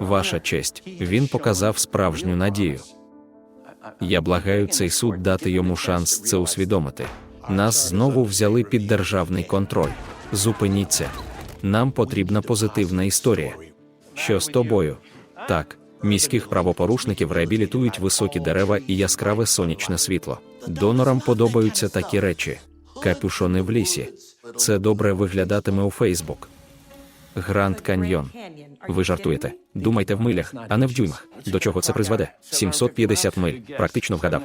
Ваша честь, він показав справжню надію. Я благаю цей суд дати йому шанс це усвідомити. Нас знову взяли під державний контроль. Зупиніться. Нам потрібна позитивна історія. Що з тобою? Так, міських правопорушників реабілітують високі дерева і яскраве сонячне світло. Донорам подобаються такі речі. Капюшони в лісі. Це добре виглядатиме у Фейсбук. Гранд Каньйон. Ви жартуєте? Думайте в милях, а не в дюймах. До чого це призведе? 750 миль. Практично вгадав.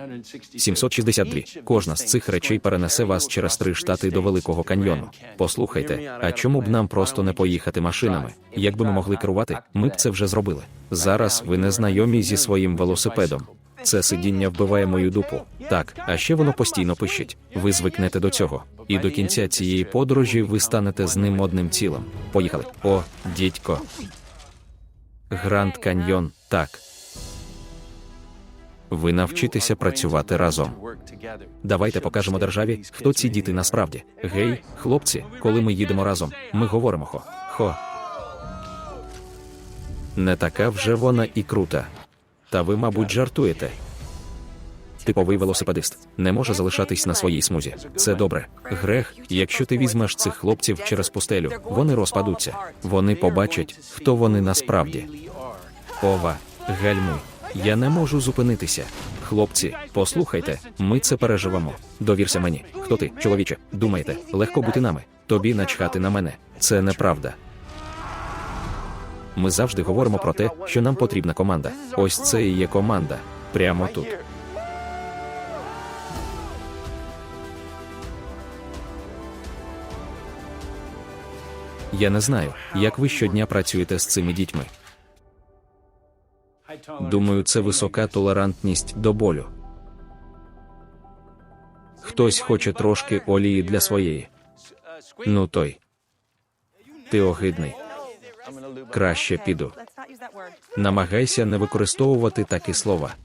762. Кожна з цих речей перенесе вас через три штати до Великого каньйону. Послухайте, а чому б нам просто не поїхати машинами? Якби ми могли керувати, ми б це вже зробили. Зараз ви не знайомі зі своїм велосипедом. Це сидіння вбиває мою дупу. Так, а ще воно постійно пищить. Ви звикнете до цього. І до кінця цієї подорожі ви станете з ним одним цілим. Поїхали. О, дідько. Гранд Каньйон, так. Ви навчитеся працювати разом. Давайте покажемо державі, хто ці діти насправді. Гей, хлопці, коли ми їдемо разом, ми говоримо хо. Хо. Не така вже вона і крута. Та ви, мабуть, жартуєте. Типовий велосипедист не може залишатись на своїй смузі. Це добре. Грех, якщо ти візьмеш цих хлопців через пустелю, вони розпадуться. Вони побачать, хто вони насправді. Ова, гальмуй. Я не можу зупинитися. Хлопці, послухайте, ми це переживемо. Довірся мені. Хто ти, чоловіче? Думаєте, легко бути нами? Тобі начхати на мене. Це неправда. Ми завжди говоримо про те, що нам потрібна команда. Ось це і є команда. Прямо тут. Я не знаю, як ви щодня працюєте з цими дітьми. Думаю, це висока толерантність до болю. Хтось хоче трошки олії для своєї. Ну той. Ти огидний. Краще піду. Намагайся не використовувати такі слова.